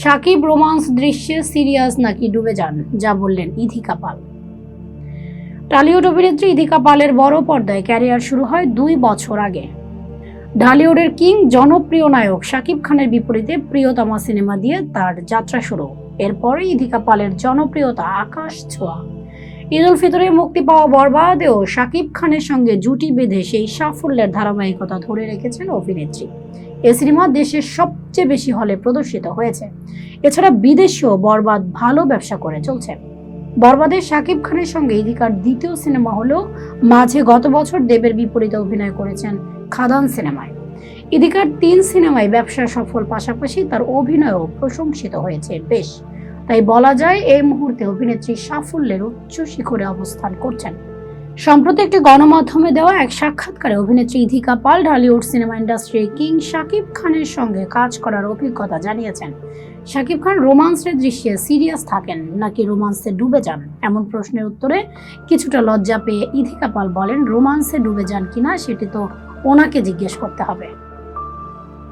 Shakib romance দৃশ্যে serious নাকি ডুবে যান, যা বললেন ইথিকা পাল। টালিউড অভিনেত্রী ইথিকা পালের বড় পর্দায় ক্যারিয়ার শুরু হয় দুই বছর আগে। ঢালিউডের কিং জনপ্রিয় নায়ক শাকিব খানের বিপরীতে প্রিয়তমা সিনেমা দিয়ে তার যাত্রা শুরু। এরপরে ইথিকা পালের জনপ্রিয়তা আকাশ ছোঁয়া। ঈদ উল ফিতরে মুক্তি পাওয়া বরবাদেও শাকিব খানের সঙ্গে জুটি বেঁধে সেই সাফল্যের ধারাবাহিকতা ধরে রেখেছেন অভিনেত্রী। এ সিনেমা দেশের সবচেয়ে বেশি হলে প্রদর্শিত হয়েছে। এছাড়া বিদেশেও বরবাদ ভালো ব্যবসা করে চলছে। বরবাদের শাকিব খানের সঙ্গে ইদিকার দ্বিতীয় সিনেমা হলেও মাঝে গত বছর দেবের বিপরীতে অভিনয় করেছেন খাদান সিনেমায়। ইদিকার তিন সিনেমায় ব্যবসা সফল পাশাপাশি তার অভিনয়ও প্রশংসিত হয়েছে বেশ। তাই বলা যায়, এই মুহূর্তে অভিনেত্রী সাফল্যের উচ্চ শিখরে অবস্থান করছেন। সম্প্রতি একটি গণমাধ্যমে দেওয়া এক সাক্ষাৎকারে অভিনেত্রী ইধিকা পাল ঢালিউড সিনেমা ইন্ডাস্ট্রির কিং শাকিব খানের সঙ্গে কাজ করার অভিজ্ঞতা জানিয়েছেন। শাকিব খান রোমান্সের দৃশ্যে সিরিয়াস থাকেন নাকি রোমান্সে ডুবে যান? এমন প্রশ্নের উত্তরে কিছুটা লজ্জা পেয়ে ইধিকা পাল বলেন, রোমান্সে ডুবে যান কিনা সেটি তো ওনাকে জিজ্ঞেস করতে হবে।